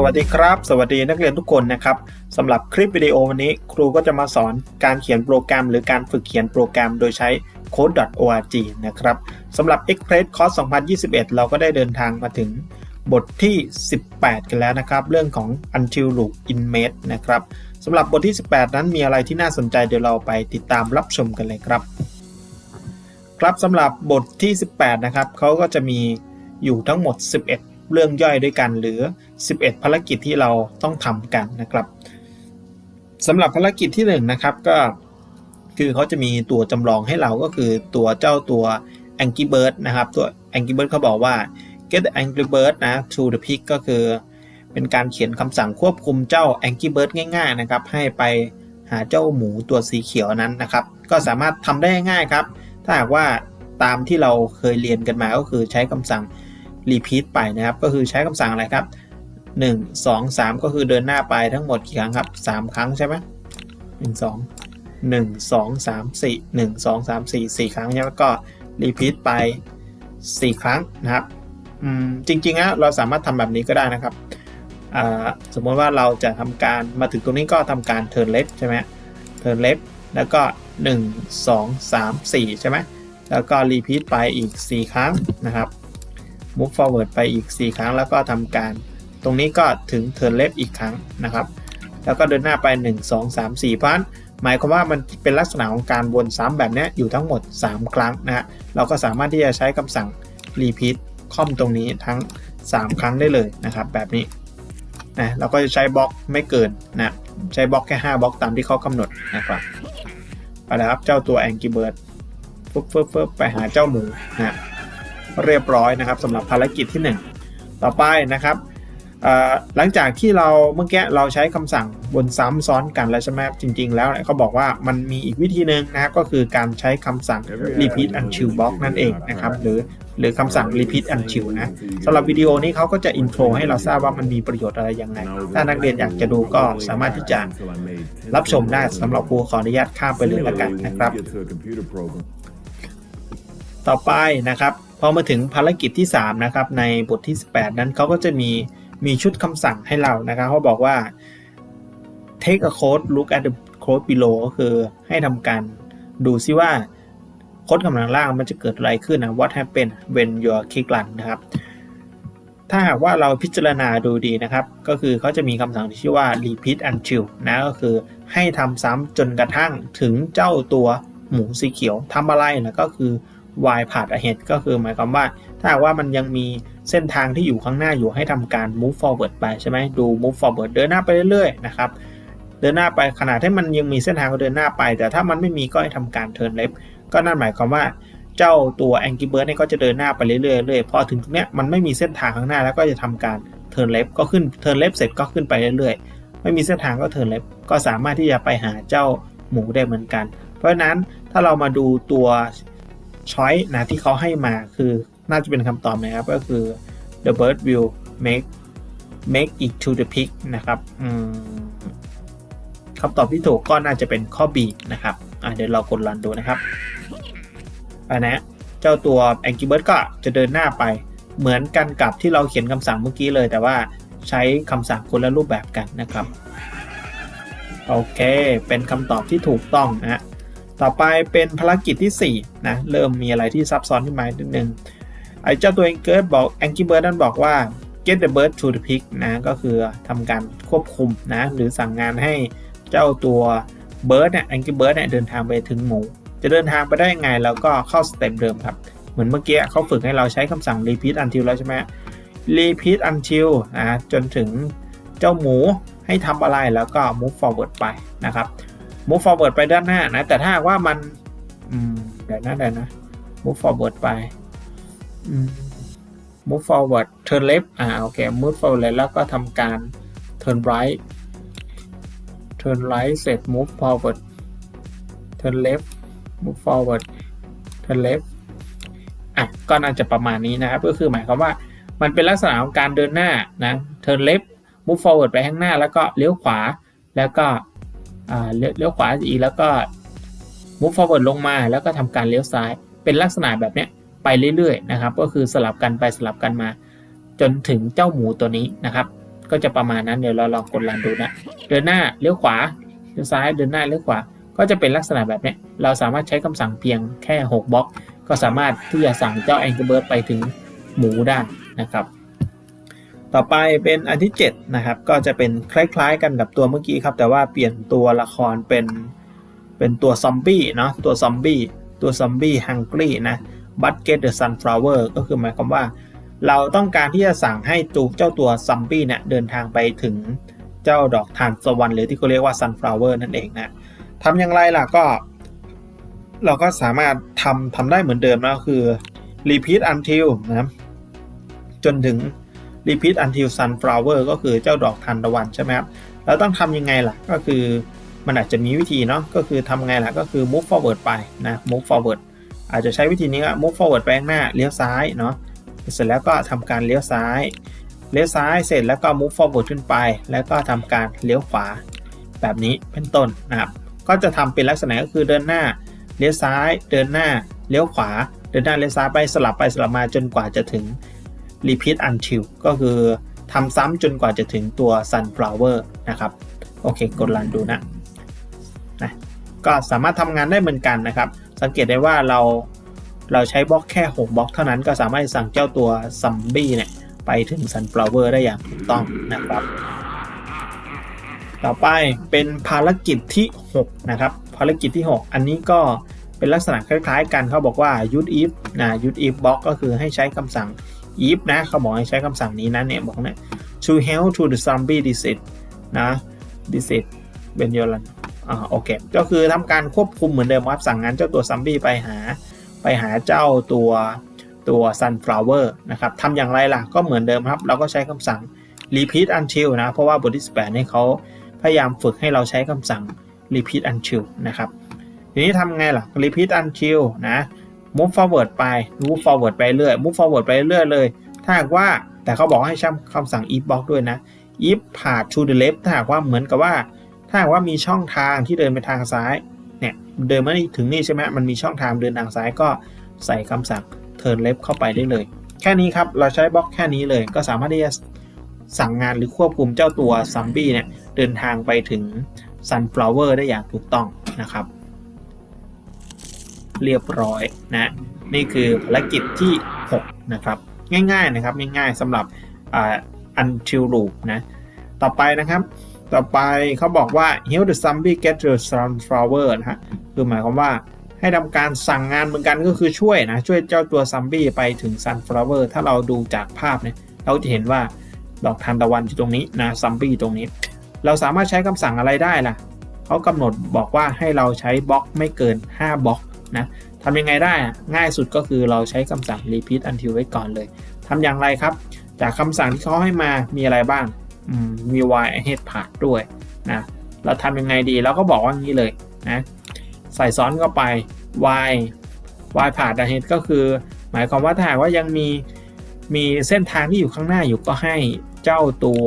สวัสดีครับ สวัสดีนักเรียนทุกคนนะครับสำหรับคลิปวิดีโอวันนี้ครูก็จะมาสอนการเขียนโปรแกรม หรือการฝึกเขียนโปรแกรมโดยใช้ code.org นะครับสำหรับ Express Course 2021 เราก็ได้เดินทางมาถึงบทที่ 18 กันแล้วนะครับ เรื่องของ until loop in mate นะครับสำหรับบทที่ 18 นั้นมีอะไรที่น่าสนใจเดี๋ยวเราไปติดตามรับชมกันเลยครับ ครับสำหรับบทที่ 18 นะครับเขาก็จะมีอยู่ทั้งหมด 11 เรื่องย่อยด้วยกันหรือ 11 ภารกิจที่เราต้องทำกันนะครับสำหรับภารกิจที่1นะครับก็คือเขาจะมีตัวจำลองให้เราก็คือตัวเจ้าตัว Angry Bird นะครับ ตัว Angry Bird เขาบอกว่า get the Angry Bird นะ to the pick ก็คือ เป็นการเขียนคำสั่งควบคุมเจ้า Angry Bird ง่ายๆนะครับ ให้ไปหาเจ้าหมูตัวสีเขียวนั้นนะครับ ก็สามารถทำได้ง่ายครับ ถ้าหากว่าตามที่เราเคยเรียนกันมาก็คือใช้คำสั่ง repeat ไปนะครับ ก็คือใช้คำสั่งอะไรครับ 1 2 3 ก็คือเดินหน้าไปทั้งหมดกี่ครั้งครับ 3 ครั้งใช่ไหมหนึ่งสองหนึ่งสองสามสี่หนึ่งสองสามสี่สี่ครั้งใช่ไหมก็ repeat ไป4ครั้งนะครับจริงๆแล้วเราสามารถทำแบบนี้ก็ได้นะครับสมมติว่าเราจะทำการมาถึงตรงนี้ก็ทำการ turn left ใช่ไหม turn left แล้วก็1 2 3 4ใช่ไหมแล้วก็ repeat ไปอีก4ครั้งนะครับ move forward ไปอีก 4 ครั้งแล้วก็ทำการ ตรงนี้ก็ถึง turn left อีกครั้งนะครับ แล้วก็เดินหน้าไป 1 2 3 4 เพราะฉะนั้นหมายความว่ามันเป็นลักษณะของการวนซ้ำแบบนี้อยู่ทั้งหมด 3 ครั้งนะฮะเราก็สามารถที่จะใช้คำสั่ง repeat คอมตรงนี้ทั้ง 3 ครั้งได้เลยนะครับ แบบนี้นะเราก็จะใช้บล็อกไม่เกินนะใช้บล็อกแค่ 5บล็อกตามที่เขากำหนดนะครับไปแล้วครับเจ้าตัว Angry Bird ฟึบฟึบฟึบไปหาเจ้าหมูนะ เรียบร้อยนะครับสำหรับภารกิจที่ 1 ต่อไปนะครับหลังจากที่เราเมื่อกี้เราใช้คำสั่งบนซ้ำซ้อนกันแล้วใช่ไหมจริง ๆ แล้วเขาบอกว่ามันมีอีกวิธีหนึ่งนะครับก็คือการใช้คำสั่ง repeat until block นั่นเองนะครับหรือหรือคำสั่ง repeat until นะสำหรับวิดีโอนี้เขาก็จะอินโทรให้เราทราบว่ามันมีประโยชน์อะไรยังไง ถ้านักเรียนอยากจะดูก็สามารถที่จะรับชมได้สำหรับครูขออนุญาตข้ามไปเลยละกันนะครับ ต่อไปนะครับ พอมาถึงภารกิจที่ 3 นะครับ ในบทที่ 18 นั้นเขาก็จะมีมีชุดคำสั่งให้เรานะครับเขาบอกว่า take a code look at the code below ก็คือให้ทำการดูซิว่าโค้ดกำลังล่างมันจะเกิดอะไรขึ้นนะ what happen when your click run นะครับ ถ้าหากว่าเราพิจารณาดูดีนะครับ ก็คือเขาจะมีคำสั่งที่ชื่อว่า repeat until นะก็คือให้ทำซ้ำจนกระทั่งถึงเจ้าตัวหมูสีเขียวทำอะไรนะก็คือ y ผ่าน ahead ก็คือหมายความว่า ถ้าว่ามันยังมีเส้นทางที่อยู่ข้างหน้าอยู่ให้ทำการ move forward ไปใช่ไหมดู move forward เดินหน้าไปเรื่อยๆนะครับเดินหน้าไปขนาดที่มันยังมีเส้นทางก็เดินหน้าไป แต่ถ้ามันไม่มีก็ให้ทำการ turn left ก็นั่นหมายความว่าเจ้าตัว Angry Bird เนี่ยก็จะเดินหน้าไปเรื่อยๆเรื่อยๆพอถึงตรงเนี้ยมันไม่มีเส้นทางข้างหน้าแล้วก็จะทำการ turn left ก็ขึ้น turn left เสร็จก็ขึ้นไปเรื่อยๆ ไม่มีเส้นทางก็ turn left ก็สามารถที่จะไปหาเจ้าหมูได้เหมือนกัน เพราะฉะนั้นถ้าเรามาดูตัว ช้อยนะที่เขาให้มาคือน่าจะเป็นคำตอบนะครับ ก็คือ the bird will make make it to the pig นะครับคำตอบที่ถูกก็น่าจะเป็นข้อ B นะครับเดี๋ยวเรากดรันดูนะครับอันนะเจ้าตัว Angry Bird ก็จะเดินหน้าไปเหมือนกันกับที่เราเขียนคำสั่งเมื่อกี้เลย แต่ว่าใช้คำสั่งคนละรูปแบบกันนะครับ โอเค เป็นคำตอบที่ถูกต้องนะฮะ ต่อไปเป็นภารกิจที่4นะเริ่มมีอะไรที่ซับซ้อนขึ้นมานิดนึงไอ้เจ้าตัวเองเกิร์ดบอกแองกี้เบิร์ดนั่นบอกว่า get the bird to the pig นะก็คือทำการควบคุมนะหรือสั่งงานให้เจ้าตัวเบิร์ดเนี่ยแองกี้เบิร์ดเนี่ยเดินทางไปถึงหมูจะเดินทางไปได้ยังไงแล้วก็เข้าสเต็ปเดิมครับ เหมือนเมื่อกี้เขาฝึกให้เราใช้คำสั่ง repeat until แล้วใช่ไหม repeat until นะจนถึงเจ้าหมูให้ทำอะไรแล้วก็ move forward ไปนะครับ move forward ไปด้านหน้านะ แต่ถ้าว่ามัน อืมเดี๋ยวนะเดี๋ยวนะ move forward ไป move forward turn left อ่าโอเค move forward แล้วก็ทำการ turn right turn right เสร็จ move forward turn left move forward turn left อะก็น่าจะประมาณนี้นะครับ ก็คือหมายความว่ามันเป็นลักษณะของการเดินหน้านะ turn left move forward ไปข้างหน้าแล้วก็เลี้ยวขวา แล้วก็ เลี้ยวขวาอีกแล้วก็ move forward ลงมาแล้วก็ทำการเลี้ยวซ้าย เป็นลักษณะแบบนี้ไปเรื่อยๆนะครับ ก็คือสลับกันไปสลับกันมา จนถึงเจ้าหมูตัวนี้นะครับ ก็จะประมาณนั้นเดี๋ยวเราลองกดรันดูนะเดินหน้าเลี้ยวขวาเลี้ยวซ้ายเดินหน้าเลี้ยวขวา ก็จะเป็นลักษณะแบบนี้เราสามารถใช้คำสั่งเพียงแค่ 6บล็อกก็สามารถที่จะสั่งเจ้า Angry Bird ไปถึงหมูได้นะครับ ต่อไปเป็นอันที่ 7 นะครับ ก็จะเป็นคล้ายๆ กันกับตัวเมื่อกี้ครับ แต่ว่าเปลี่ยนตัวละครเป็นเป็นตัวซอมบี้เนาะตัวซอมบี้ตัวซอมบี้ฮังกี้นะบัตเกตเดอะซันฟลาวเวอร์ก็คือหมายความว่า เราต้องการที่จะสั่งให้ตูเจ้าตัวซอมบี้เนี่ยเดินทางไปถึงเจ้าดอกทานสวรรค์หรือที่เขาเรียกว่าซันฟลาวเวอร์นั่นเองนะทำอย่างไรล่ะก็ เราก็สามารถทำทำได้เหมือนเดิมนะคือ repeat until นะจนถึง repeat until sunflower ก็คือเจ้าดอกทานตะวันใช่ไหมครับแล้วต้องทำยังไงล่ะก็คือมันอาจจะมีวิธีเนาะก็คือทำไงล่ะก็คือ move forward ไปนะ move forward อาจจะใช้วิธีนี้ก็ move forward ไปข้างหน้าเลี้ยวซ้ายเนาะเสร็จแล้วก็ทำการเลี้ยวซ้ายเลี้ยวซ้ายเสร็จแล้วก็ move forward ขึ้นไป แล้วก็ทำการเลี้ยวขวาแบบนี้เป็นต้นนะครับก็จะทำเป็นลักษณะก็คือเดินหน้าเลี้ยวซ้าย เดินหน้าเลี้ยวขวา เดินหน้าเลี้ยวซ้ายไปสลับไปสลับมาจนกว่าจะถึง repeat until ก็คือทำซ้ำจนกว่าจะถึงตัว sunflower นะครับ โอเค กดรันดูนะนะก็สามารถทำงานได้เหมือนกันนะครับ สังเกตได้ว่าเราเราใช้บล็อกแค่ 6 บล็อกเท่านั้นก็สามารถสั่งเจ้าตัวซัมบี้เนี่ย ไปถึง sunflower ได้อย่างถูกต้องนะครับ ต่อไปเป็นภารกิจที่ 6 นะครับ ภารกิจที่ 6 อันนี้ก็เป็นลักษณะคล้ายๆกันเขาบอกว่า use if นะ use if block ก็คือให้ใช้คำสั่ง if นะเขาบอกให้ใช้คำสั่งนี้นะเนี่ยบอกเนี่ย to help to the zombie disease นะ disease when you run อ่าโอเค ก็คือทำการควบคุมเหมือนเดิมครับสั่งงานเจ้าตัวซัมบี้ไปหา ไปหาเจ้าตัวตัว sunflower นะครับทำอย่างไรล่ะ ก็เหมือนเดิมครับ เราก็ใช้คำสั่ง repeat until นะ เพราะว่าบทที่ 18นี่เขาพยายามฝึกให้เราใช้คำสั่ง repeat until นะครับ ทีนี้ทำไงล่ะ repeat until นะ move forward ไป move forward ไปเรื่อย move forward ไปเรื่อยเลย ถ้าหากว่าแต่เขาบอกให้ใช้คำสั่ง if block ด้วยนะ if path to the left ถ้าหากว่าเหมือนกับว่า ถ้าหากว่ามีช่องทางที่เดินไปทางซ้ายเนี่ยเดินมาถึงนี่ใช่ไหมมันมีช่องทางเดินทางซ้ายก็ใส่คำสั่ง turn left เข้าไปได้เลย แค่นี้ครับเราใช้บล็อกแค่นี้เลยก็สามารถที่จะสั่งงานหรือควบคุมเจ้าตัวซัมบี้เนี่ยเดินทางไปถึง sunflower ได้อย่างถูกต้องนะครับ เรียบร้อยนะนี่คือภารกิจที่ 6 นะครับ ง่ายๆนะครับง่ายๆสำหรับอ่า until loop นะต่อไปนะครับ ต่อไปเขาบอกว่า help the zombie get to sunflower นะฮะคือหมายความว่าให้ทำการสั่งงานเหมือนกันก็คือช่วยนะ ช่วยเจ้าตัวซัมบี้ไปถึง sunflower ถ้าเราดูจากภาพเนี่ยเราจะเห็นว่าดอกทานตะวันอยู่ตรงนี้นะซัมบี้ตรงนี้ เราสามารถใช้คำสั่งอะไรได้ล่ะเขากำหนดบอกว่าให้เราใช้บล็อกไม่เกิน 5บล็อก นะทำยังไงได้ง่ายสุดก็คือเราใช้คำสั่ง repeat until ไว้ก่อนเลยทำอย่างไรครับ จากคำสั่งที่เขาให้มามีอะไรบ้างมี y ahead path ด้วยนะเราทำยังไงดีเราก็บอกว่างี้เลยนะใส่ซ้อนเข้าไป y y path ahead ก็คือ หมายความว่าถ้าหากว่ายังมีมีเส้นทางที่อยู่ข้างหน้าอยู่ก็ให้เจ้าตัว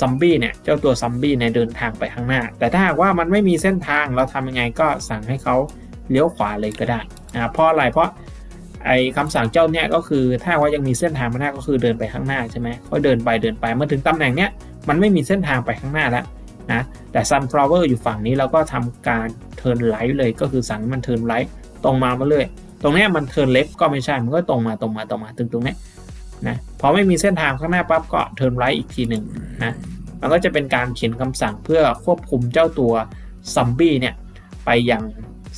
ซัมบี้เนี่ยเจ้าตัวซัมบี้เนี่ยเดินทางไปข้างหน้า แต่ถ้าหากว่ามันไม่มีเส้นทางเราทำยังไงก็สั่งให้เขาเลี้ยวขวาเลยก็ได้นะเพราะอะไรเพราะไอ้คำสั่งเจ้าเนี่ยก็คือถ้าว่ายังมีเส้นทางมาหน้าก็คือเดินไปข้างหน้าใช่ไหมเขาเดินไปเดินไปเมื่อถึงตำแหน่งเนี้ยมันไม่มีเส้นทางไปข้างหน้าแล้วนะแต่ sunflower อยู่ฝั่งนี้เราก็ทำการ turn right เลยก็คือสั่งมัน turn right ตรงมามาเลยตรงนี้มัน turn left ก็ไม่ใช่มันก็ตรงมาตรงมาตรงมาถึงตรงนี้ นะพอไม่มีเส้นทางข้างหน้าปั๊บก็ turn right อีกทีหนึ่งนะมันก็จะเป็นการเขียนคำสั่งเพื่อควบคุมเจ้าตัวซอมบี้เนี่ยไปยัง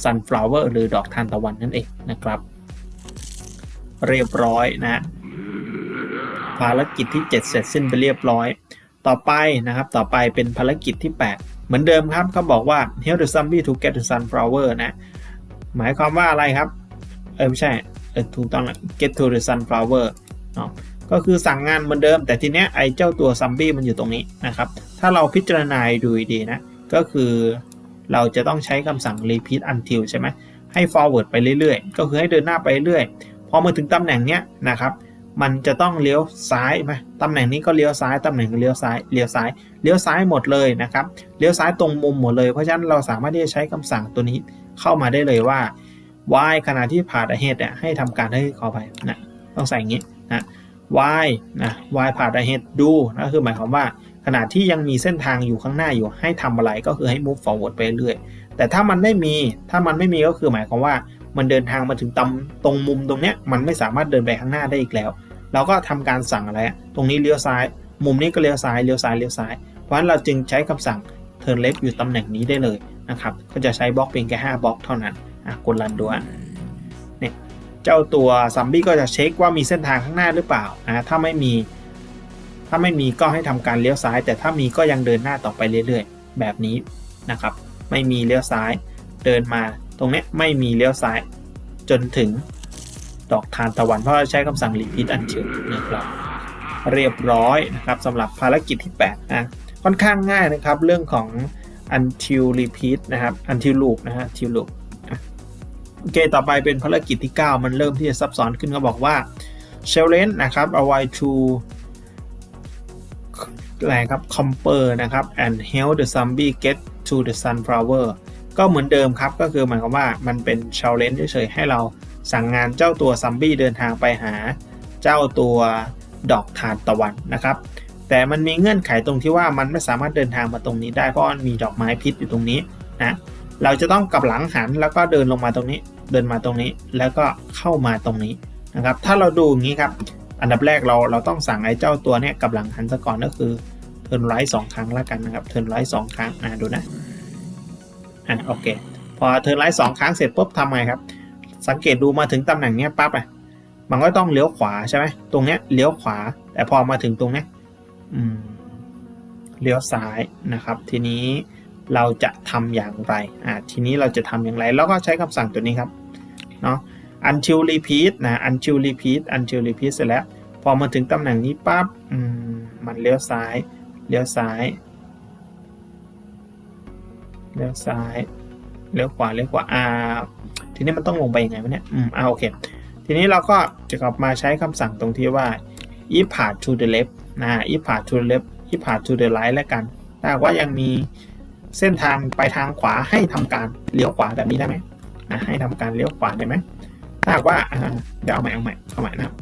sunflower หรือดอกทานตะวันนั่นเองนะครับ เรียบร้อยนะ ภารกิจที่ 7 เสร็จสิ้นไปเรียบร้อย ต่อไปนะครับต่อไปเป็นภารกิจที่ 8 เหมือนเดิมครับเขาบอกว่า help the zombie to get to sunflower นะ หมายความว่าอะไรครับ เออไม่ใช่เออถูกต้อง get to the sunflower เนาะก็คือสั่งงานเหมือนเดิม แต่ทีเนี้ยไอ้เจ้าตัวซัมบี้มันอยู่ตรงนี้นะครับ ถ้าเราพิจารณาดูดีนะ ก็คือเราจะต้องใช้คำสั่ง repeat until ใช่ไหมให้ forward ไปเรื่อยๆ ก็คือให้เดินหน้าไปเรื่อยพอมาถึงตำแหน่งเนี้ยนะครับ มันจะต้องเลี้ยวซ้ายไหมตำแหน่งนี้ก็เลี้ยวซ้าย ตำแหน่งก็เลี้ยวซ้าย เลี้ยวซ้าย เลี้ยวซ้ายหมดเลยนะครับ เลี้ยวซ้ายตรงมุมหมดเลย เพราะฉะนั้นเราสามารถที่จะใช้คำสั่งตัวนี้เข้ามาได้เลยว่า y ขณะที่ผ่าน ahead เนี่ยให้ทำการให้ขอไปนะ ต้องใส่อย่างนี้ นะ y นะ y ผ่าน ahead ดูนะคือหมายความว่าขณะที่ยังมีเส้นทางอยู่ข้างหน้าอยู่ให้ทำอะไรก็คือให้ move forward ไปเรื่อยแต่ถ้ามันไม่มีถ้ามันไม่มีก็คือหมายความว่ามันเดินทางมาถึงตำตรงมุมตรงเนี้ยมันไม่สามารถเดินไปข้างหน้าได้อีกแล้ว เราก็ทำการสั่งอะไรอะตรงนี้เลี้ยวซ้าย มุมนี้ก็เลี้ยวซ้ายเลี้ยวซ้ายเลี้ยวซ้าย เพราะฉะนั้นเราจึงใช้คำสั่ง turn left อยู่ตำแหน่งนี้ได้เลยนะครับก็จะใช้บล็อกเพียงแค่5บล็อกเท่านั้นอะกดรันดูอะเนี่ย เจ้าตัวซัมบี้ก็จะเช็คว่ามีเส้นทางข้างหน้าหรือเปล่านะถ้าไม่มีถ้าไม่มีก็ให้ทำการเลี้ยวซ้าย แต่ถ้ามีก็ยังเดินหน้าต่อไปเรื่อยๆ แบบนี้นะครับ ไม่มีเลี้ยวซ้ายเดินมาตรงเนี้ยไม่มีเลี้ยวซ้ายจนถึงดอกทานตะวันเพราะเราใช้คำสั่ง repeat until นะครับเรียบร้อยนะครับสำหรับภารกิจที่8นะค่อนข้างง่ายนะครับเรื่องของ until repeat นะครับ until loop นะฮะ until loop โอเคต่อไปเป็นภารกิจที่ 9 มันเริ่มที่จะซับซ้อนขึ้นก็บอกว่า challenge นะครับ avoid to อะไรครับ compare นะครับ and help the zombie get to the sunflower ก็เหมือนเดิมครับ ก็คือหมายความว่ามันเป็น challenge เฉยๆให้เราสั่งงานเจ้าตัวซัมบี้เดินทางไปหา เจ้าตัวดอกทานตะวันนะครับ แต่มันมีเงื่อนไขตรงที่ว่ามันไม่สามารถเดินทางมาตรงนี้ได้เพราะมันมีดอกไม้พิษอยู่ตรงนี้นะ เราจะต้องกลับหลังหันแล้วก็เดินลงมาตรงนี้ เดินมาตรงนี้แล้วก็เข้ามาตรงนี้นะครับ ถ้าเราดูอย่างนี้ครับ อันดับแรกเราเราต้องสั่งไอ้เจ้าตัวเนี้ยกลับหลังหันซะก่อนก็คือเทิร์นไลท์สองครั้งแล้วกันนะครับเทิร์นไลท์สองครั้งอ่าดูนะอะโอเค พอเทิร์นไลท์สองครั้งเสร็จปุ๊บทำไงครับ สังเกตดูมาถึงตำแหน่งเนี้ยปั๊บอะมันก็ต้องเลี้ยวขวาใช่ไหมตรงเนี้ยเลี้ยวขวา แต่พอมาถึงตรงเนี้ยอืมเลี้ยวซ้ายนะครับ ทีนี้ เราจะทำอย่างไรอ่าทีนี้เราจะทำอย่างไร แล้วก็ใช้คำสั่งตัวนี้ครับเนาะ until repeat นะ until repeat until repeat เสร็จแล้ว พอมาถึงตำแหน่งนี้ปั๊บมมันเลี้ยวซ้ายเลี้ยวซ้ายเลี้ยวซ้ายเลี้ยวขวาเลี้ยวขวาอ่าทีนี้มันต้องลงไปยังไงวะเนี่ยอืมอ่าโอเค ทีนี้เราก็จะกลับมาใช้คำสั่งตรงที่ว่า if path to the left นะ if path to the left if path to the right แล้วกันถ้าว่ายังมี เส้นทางไปทางขวาให้ทำการเลี้ยวขวาแบบนี้ได้ไหมนะให้ทำการเลี้ยวขวาได้ไหมถ้าหากว่าเดี๋ยวเอาใหม่เอาใหม่เอาใหม่นะ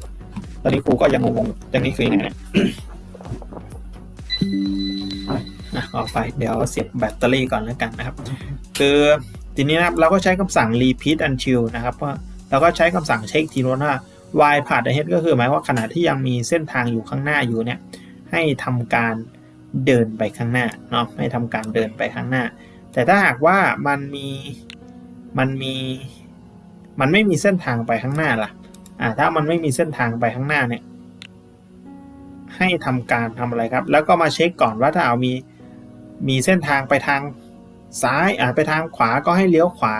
ตอนนี้ครูก็ยังงงๆอย่างนี้คือยังไงเนี่ยอะเอาไปเดี๋ยวเสียบแบตเตอรี่ก่อนแล้วกันนะครับ คือทีนี้นะครับเราก็ใช้คำสั่ง repeat until นะครับเพราะเราก็ใช้คำสั่งเช็คทีนู้นว่า y ผ่าน ahead ก็คือหมายว่าขณะที่ยังมีเส้นทางอยู่ข้างหน้าอยู่เนี่ยให้ทำการ เดินไปข้างหน้าเนาะให้ทำการเดินไปข้างหน้า แต่ถ้าหากว่ามันมีมันมีมันไม่มีเส้นทางไปข้างหน้าล่ะอ่าถ้ามันไม่มีเส้นทางไปข้างหน้าเนี่ยให้ทำการทำอะไรครับ แล้วก็มาเช็คก่อนว่าถ้าเอามีมีเส้นทางไปทางซ้ายอ่าไปทางขวาก็ให้เลี้ยวขวา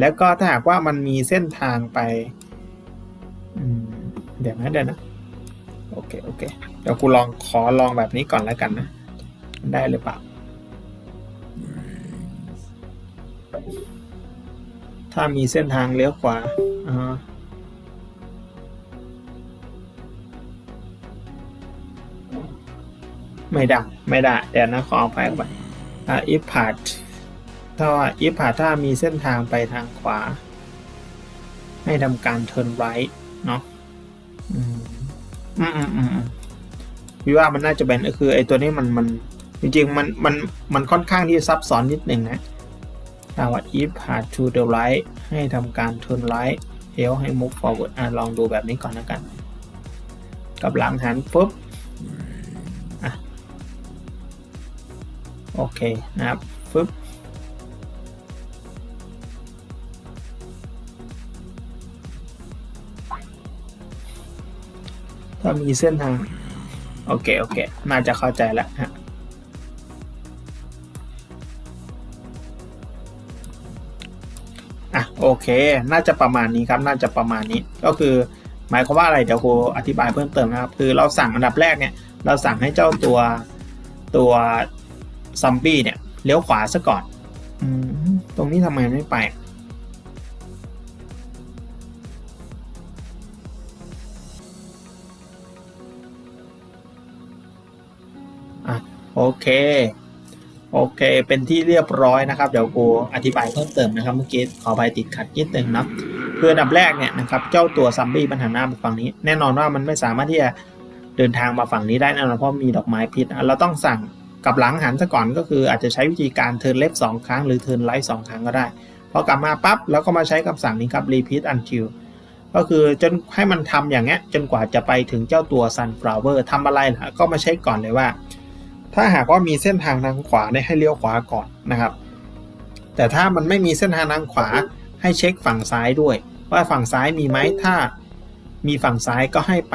แล้วก็ถ้าหากว่ามันมีเส้นทางไปเดี๋ยวนะเดี๋ยวนะโอเคโอเคเดี๋ยวกูลองขอลองแบบนี้ก่อนแล้วกันนะ ได้หรือเปล่า ถ้ามีเส้นทางเลี้ยวขวาอ่าไม่ได้ ไม่ได้ เดี๋ยวนะขอเอาไปก่อนอ่า if part ถ้าว่า if part ถ้ามีเส้นทางไปทางขวา ให้ทำการ turn right เนาะอืมอืมอืมอืมอืมพี่ว่ามันน่าจะเป็นก็คือไอ้ตัวนี้มันมัน จริงๆ มันมันมันค่อนข้างที่จะซับซ้อนนิดหนึ่งนะถ้าว่า if part to the right ให้ทำการ turn right เอลให้ move forward อะลองดูแบบนี้ก่อนนะกัน กับหลังหันปุ๊บอะโอเคนะครับปุ๊บถ้ามีเส้นทาง โอเค โอเค น่าจะเข้าใจแล้วฮะ โอเค น่าจะประมาณนี้ครับ น่าจะประมาณนี้ ก็คือ หมายความว่าอะไร เดี๋ยวครูอธิบายเพิ่มเติมนะครับ คือเราสั่งอันดับแรกเนี่ย เราสั่งให้เจ้าตัวตัวซัมบี้เนี่ย เลี้ยวขวาซะก่อนอตรงนี้ทำไมไม่ไป อะ โอเค โอเค เป็นที่เรียบร้อยนะครับ เดี๋ยวกูอธิบายเพิ่มเติมนะครับเมื่อกี้ขอไปติดขัดนิดนึงนาะคืออันดับแรกเนี่ยนะครับเจ้าตัวซัมบี้มันหันหน้าไปฝั่งนี้ แน่นอนว่ามันไม่สามารถที่จะเดินทางมาฝั่งนี้ได้แน่นอนเพราะมีดอกไม้พิษ เราต้องสั่งกลับหลังหันซะก่อนก็คืออาจจะใช้วิธีการเทิร์นเล็บสองครั้งหรือเทิร์นไลท์สองครั้งก็ได้พอกลับมาปั๊บแล้วก็มาใช้คำสั่งนี้ครับ repeat until ก็คือจนให้มันทำอย่างเงี้ยจนกว่าจะไปถึงเจ้าตัว sunflower ทำอะไรล่ะก็มาเช็คก่อนเลยว่า ถ้าหากว่ามีเส้นทางทางขวาเนี่ยให้เลี้ยวขวาก่อนนะครับ แต่ถ้ามันไม่มีเส้นทางทางขวาให้เช็คฝั่งซ้ายด้วย ว่าฝั่งซ้ายมีไหมถ้ามีฝั่งซ้ายก็ให้ไป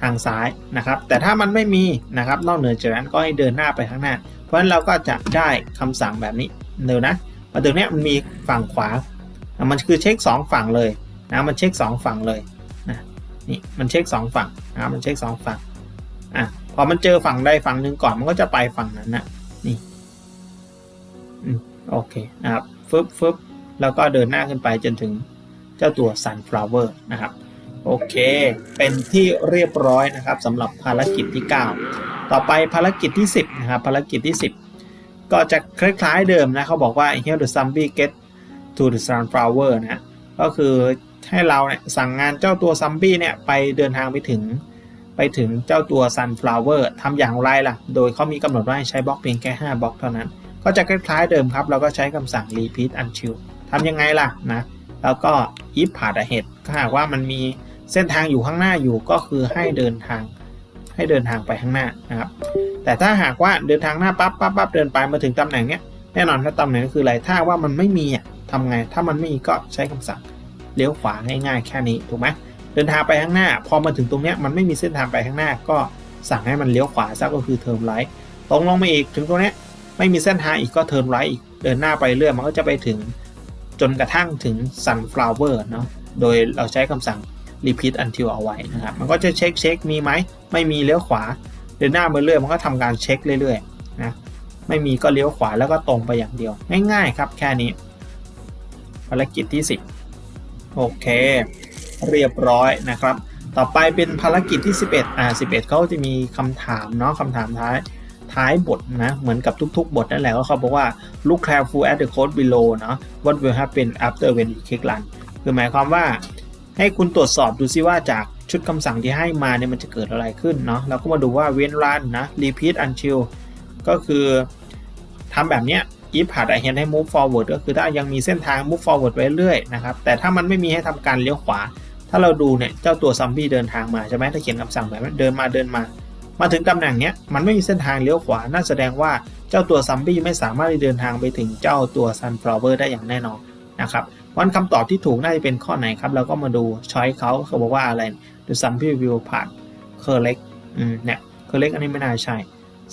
ทางซ้ายนะครับ แต่ถ้ามันไม่มีนะครับนอกเหนือจากนั้นก็ให้เดินหน้าไปข้างหน้า เพราะฉะนั้นเราก็จะได้คำสั่งแบบนี้เดี๋ยวนะมาตรงนี้มันมีฝั่งขวาอะมันคือเช็คสองฝั่งเลยนะมันเช็คสองฝั่งเลยนะนี่มันเช็คสองฝั่งนะมันเช็คสองฝั่งอะ พอมันเจอฝั่งใดฝั่งหนึ่งก่อนมันก็จะไปฝั่งนั้นนะนี่โอเคนะครับฟึบฟึบแล้วก็เดินหน้าขึ้นไปจนถึงเจ้าตัว sunflower นะครับ โอเค เป็นที่เรียบร้อยนะครับสำหรับภารกิจที่ 9 ต่อไปภารกิจที่ 10 นะครับ ภารกิจที่ 10 ก็จะคล้ายๆเดิมนะเขาบอกว่า help the zombie get to the sunflower นะก็คือให้เราเนี่ยสั่งงานเจ้าตัวซัมบี้เนี่ยไปเดินทางไปถึง ไปถึงเจ้าตัว sunflower ทำอย่างไรล่ะ โดยเขามีกำหนดว่าให้ใช้บล็อกเพียงแค่ 5 บล็อกเท่านั้น ก็จะคล้ายๆเดิมครับ เราก็ใช้คำสั่ง repeat until ทำยังไงล่ะนะ แล้วก็ if part ahead ถ้าหากว่ามันมีเส้นทางอยู่ข้างหน้าอยู่ก็คือให้เดินทาง ให้เดินทางไปข้างหน้านะครับ แต่ถ้าหากว่าเดินทางหน้าปั๊บปั๊บปั๊บเดินไปมาถึงตำแหน่งเนี้ยแน่นอนถ้าตำแหน่งก็คืออะไรถ้าว่ามันไม่มีอะทำไง ถ้ามันไม่มีก็ใช้คำสั่งเลี้ยวขวาง่ายๆแค่นี้ถูกไหม เดินทางไปข้างหน้า พอมาถึงตรงเนี้ยมันไม่มีเส้นทางไปข้างหน้า ก็สั่งให้มันเลี้ยวขวาซะก็คือเทิร์นไลท์ตรงลงมาอีกถึงตรงเนี้ยไม่มีเส้นทางอีกก็เทิร์นไลท์อีกเดินหน้าไปเรื่อยมันก็จะไปถึงจนกระทั่งถึง sunflower เนาะโดยเราใช้คำสั่ง repeat until เอาไว้นะครับมันก็จะเช็คเช็คมีไหมไม่มีเลี้ยวขวา เดินหน้าไปเรื่อยมันก็ทำการเช็คเรื่อยๆนะไม่มีก็เลี้ยวขวาแล้วก็ตรงไปอย่างเดียว ง่ายๆครับแค่นี้ภารกิจที่ 10 โอเค เรียบร้อยนะครับ ต่อไปเป็นภารกิจที่ 11อ่า11เขาจะมีคำถามเนาะคำถามท้ายท้ายบทนะเหมือนกับทุกๆ บทนั่นแหละก็เขาบอกว่า look careful at the code below เนาะ what will happen after when you click run คือหมายความว่าให้คุณตรวจสอบดูซิว่าจากชุดคำสั่งที่ให้มาเนี่ยมันจะเกิดอะไรขึ้นเนาะเราก็มาดูว่าเว้นรันนะ repeat until ก็คือทำแบบเนี้ย if part ahead ให้ move forward ก็คือถ้ายังมีเส้นทาง move forward ไปเรื่อยนะครับ แต่ถ้ามันไม่มีให้ทำการเลี้ยวขวาาเราดูเนี่ยเจ้าตัวซัมบี้เดินทางมาใช่ไหมถ้าเขียนคำสั่งแบบนั้เดินมาเดินมา มาถึงตำแหน่งเนี้ยมันไม่มีเส้นทางเลี้ยวขวานั่นแสดงว่าเจ้าตัวซัมบี้ไม่สามารถที่เดินทางไปถึงเจ้าตัว sunflower ได้อย่างแน่นอนนะครับวันคำตอบที่ถูกน่าจะเป็นข้อไหนครับ เราก็มาดูช้อยเขาเขาบอกว่าอะไร the some people will part correct อืมเนี่ย correct อันนี้ไม่น่าใช่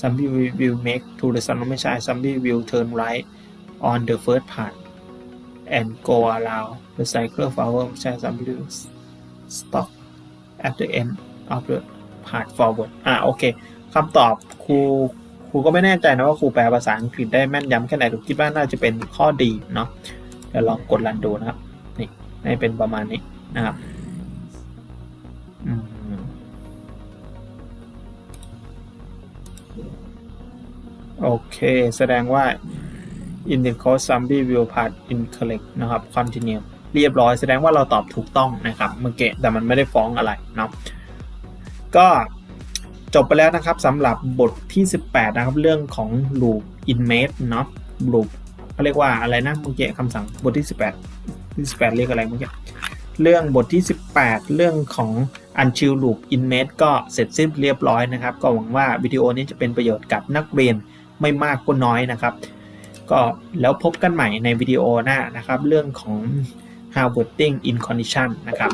some people will make to the sun ไม่ใช่ some people will turn right on the first part and go around the cycle flower ไม่ใช่ some people will stop at the end of the part forward อ่าโอเคคำตอบครูครูก็ไม่แน่ใจนะว่าครูแปลภาษาอังกฤษได้แม่นยำแค่ไหนแต่คิดว่าน่าจะเป็นข้อดีเนาะเดี๋ยวลองกดรันดูนะครับ นี่ให้เป็นประมาณนี้นะครับโอเค แสดงว่า in the code zombie will part incorrect นะครับ continue เรียบร้อยแสดงว่าเราตอบถูกต้องนะครับเมื่อกี้แต่มันไม่ได้ฟ้องอะไรเนาะก็จบไปแล้วนะครับสำหรับบทที่ 18 นะครับ เรื่องของ loop inmate เนาะ loop เขาเรียกว่าอะไรนะเมื่อกี้คำสั่งบทที่ 18ที่18 เรียกอะไรเมื่อกี้เรื่องบทที่ 18 เรื่องของ Unchill Loop Inmate ก็เสร็จสิ้นเรียบร้อยนะครับ ก็หวังว่าวิดีโอนี้จะเป็นประโยชน์กับนักเรียนไม่มากก็น้อยนะครับ ก็แล้วพบกันใหม่ในวิดีโอหน้านะครับ เรื่องของ Harvarding in Condition นะครับ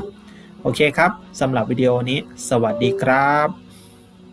โอเคครับสำหรับวิดีโอนี้ สวัสดีครับ